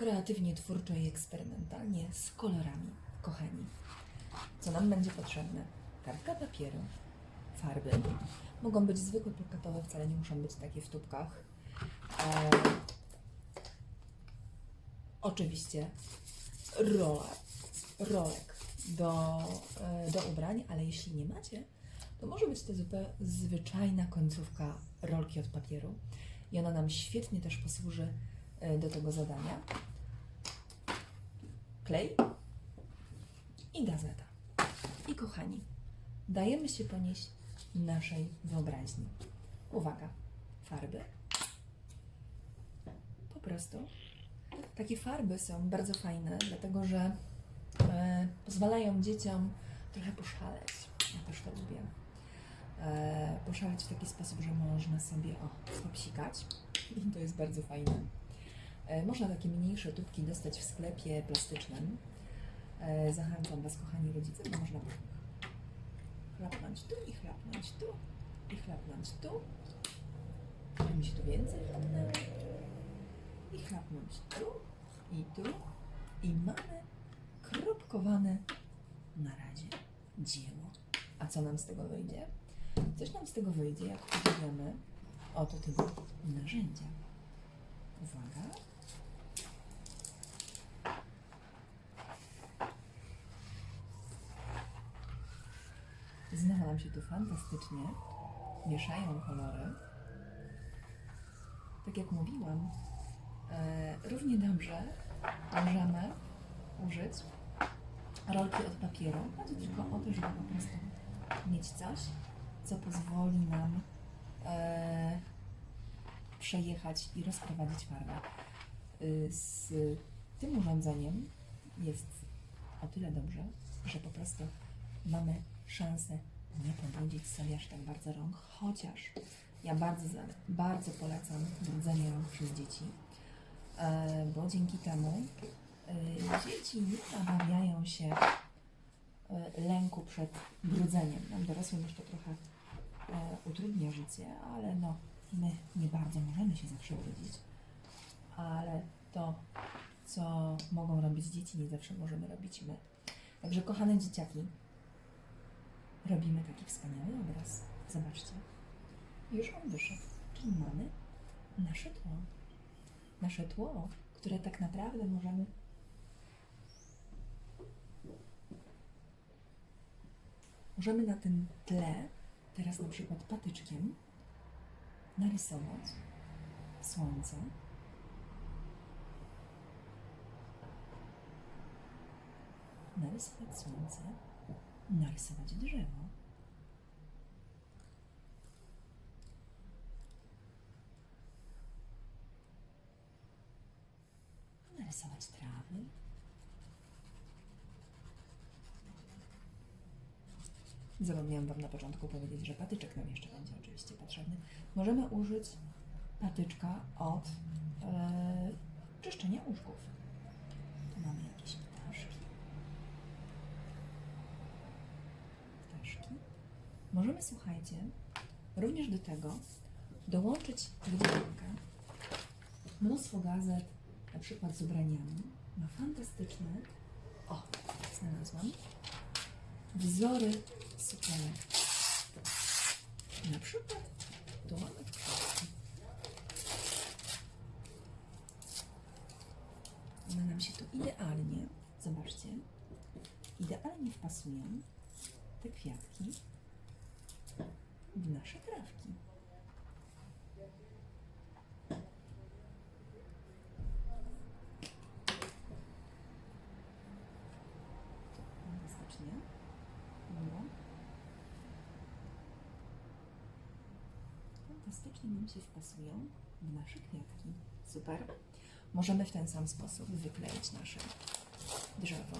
kreatywnie, twórczo i eksperymentalnie z kolorami, kochani. Co nam będzie potrzebne? Kartka papieru, farby. Mogą być zwykłe plakatowe, wcale nie muszą być takie w tubkach. E, oczywiście rola, rolek do, e, do ubrań, ale jeśli nie macie, to może być to zupełnie zwyczajna końcówka rolki od papieru i ona nam świetnie też posłuży do tego zadania. Klej i gazeta. I kochani, dajemy się ponieść naszej wyobraźni. Uwaga, farby. Po prostu. Takie farby są bardzo fajne, dlatego że e, pozwalają dzieciom trochę poszaleć. Ja też to lubię. E, poszaleć w taki sposób, że można sobie o, popsikać. I to jest bardzo fajne. E, można takie mniejsze tubki dostać w sklepie plastycznym. E, zachęcam Was, kochani rodzice, bo można chlapnąć tu i chlapnąć tu i chlapnąć tu. Żeby mi się tu więcej. I chlapnąć tu i tu. I mamy kropkowane na razie dzieło. A co nam z tego wyjdzie? Coś nam z tego wyjdzie, jak powiemy oto tego narzędzia. Uwaga. Znowu nam się tu fantastycznie mieszają kolory. Tak jak mówiłam, e, równie dobrze możemy użyć rolki od papieru. Chodzi tylko o to, żeby po prostu mieć coś, co pozwoli nam e, przejechać i rozprowadzić farbę. Y, Z tym urządzeniem jest o tyle dobrze, że po prostu mamy szansę nie pobrudzić sobie aż tak bardzo rąk, chociaż ja bardzo, bardzo polecam brudzenie rąk przez dzieci, e, bo dzięki temu e, dzieci nie nabawiają się e, lęku przed brudzeniem. Nam dorosłym już to trochę utrudnia życie, ale no, my nie bardzo możemy się zawsze brudzić. Ale to, co mogą robić dzieci, nie zawsze możemy robić my. Także kochane dzieciaki, robimy taki wspaniały obraz. Zobaczcie. Już on wyszedł. Czyli mamy nasze tło. Nasze tło, które tak naprawdę możemy Możemy na tym tle, teraz na przykład patyczkiem, narysować słońce. Narysować słońce, narysować drzewo. Narysować trawy. Zapomniałam Wam na początku powiedzieć, że patyczek nam jeszcze będzie oczywiście potrzebny. Możemy użyć patyczka od e, czyszczenia łóżków. Tu mamy jakieś ptaszki. Ptaszki. Możemy, słuchajcie, również do tego dołączyć wydzielkę, mnóstwo gazet, na przykład z ubraniami. Ma fantastyczne, o, znalazłam, wzory sukielek. Na przykład tu mamy. One nam się tu idealnie, zobaczcie, idealnie wpasują te kwiatki w nasze trawki. Fantastycznie. Fantastycznie nam się wpasują w nasze kwiatki. Super. Możemy w ten sam sposób wykleić nasze drzewo.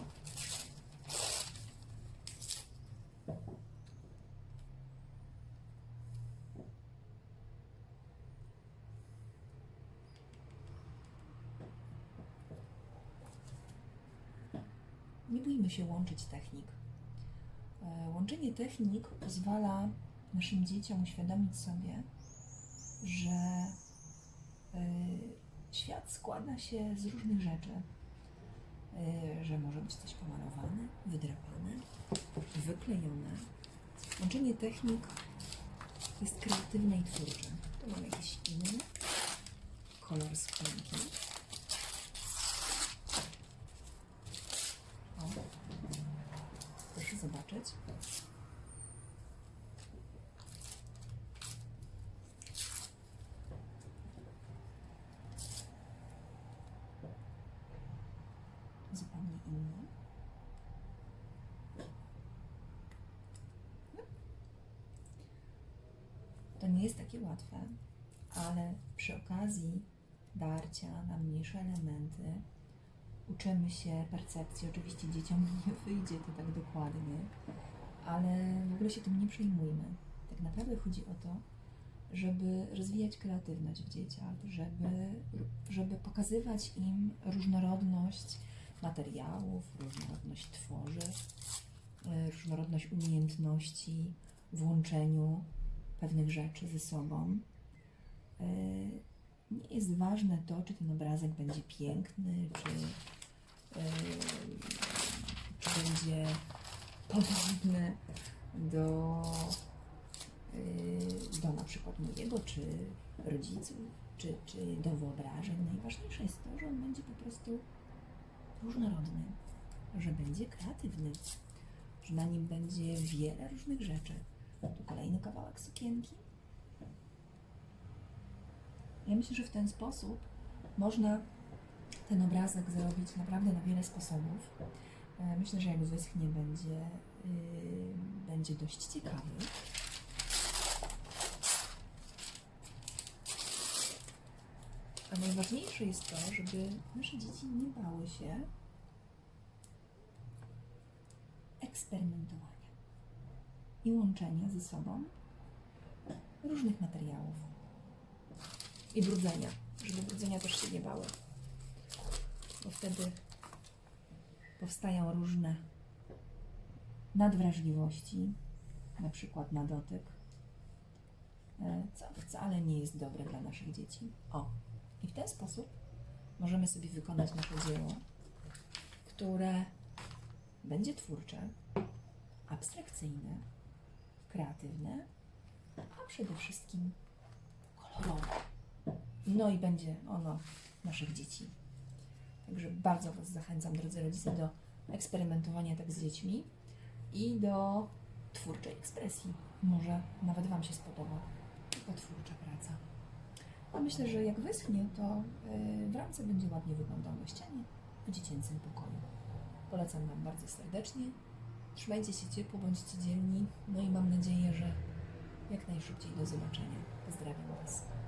Nie się łączyć technik. E, Łączenie technik pozwala naszym dzieciom uświadomić sobie, że e, świat składa się z różnych rzeczy. Y, że może być coś pomalowane, wydrapane, wyklejone. Łączenie technik jest kreatywne i twórcze. Tu mam jakiś inny kolor skórki. O, Zupełnie inny. To nie jest takie łatwe, ale przy okazji darcia na mniejsze elementy uczymy się percepcji. Oczywiście dzieciom nie wyjdzie to tak dokładnie, ale w ogóle się tym nie przejmujmy. Tak naprawdę chodzi o to, żeby rozwijać kreatywność w dzieciach, żeby, żeby pokazywać im różnorodność materiałów, różnorodność tworzyw, y, różnorodność umiejętności w łączeniu pewnych rzeczy ze sobą. Y, Nie jest ważne to, czy ten obrazek będzie piękny, czy, czy będzie podobny do, y, do na przykład mojego, czy rodziców, czy, czy do wyobrażeń. Najważniejsze jest to, że on będzie po prostu różnorodny, że będzie kreatywny, że na nim będzie wiele różnych rzeczy. Tu kolejny kawałek sukienki. Ja myślę, że w ten sposób można ten obrazek zrobić naprawdę na wiele sposobów. E, Myślę, że jak wyschnie, będzie, yy, będzie dość ciekawy. A najważniejsze jest to, żeby nasze dzieci nie bały się eksperymentowania i łączenia ze sobą różnych materiałów i brudzenia, żeby brudzenia też się nie bały, bo wtedy powstają różne nadwrażliwości, na przykład na dotyk, e, co wcale nie jest dobre dla naszych dzieci. O, i w ten sposób możemy sobie wykonać nasze dzieło, które będzie twórcze, abstrakcyjne, kreatywne, a przede wszystkim kolorowe. No i będzie ono naszych dzieci. Także bardzo Was zachęcam, drodzy rodzice, do eksperymentowania tak z dziećmi i do twórczej ekspresji. Może nawet Wam się spodoba taka twórcza praca. A myślę, że jak wyschnie, to yy, w ramce będzie ładnie wyglądał na ścianie w dziecięcym pokoju. Polecam Wam bardzo serdecznie. Trzymajcie się ciepło, bądźcie dzielni. No i mam nadzieję, że jak najszybciej do zobaczenia. Pozdrawiam Was.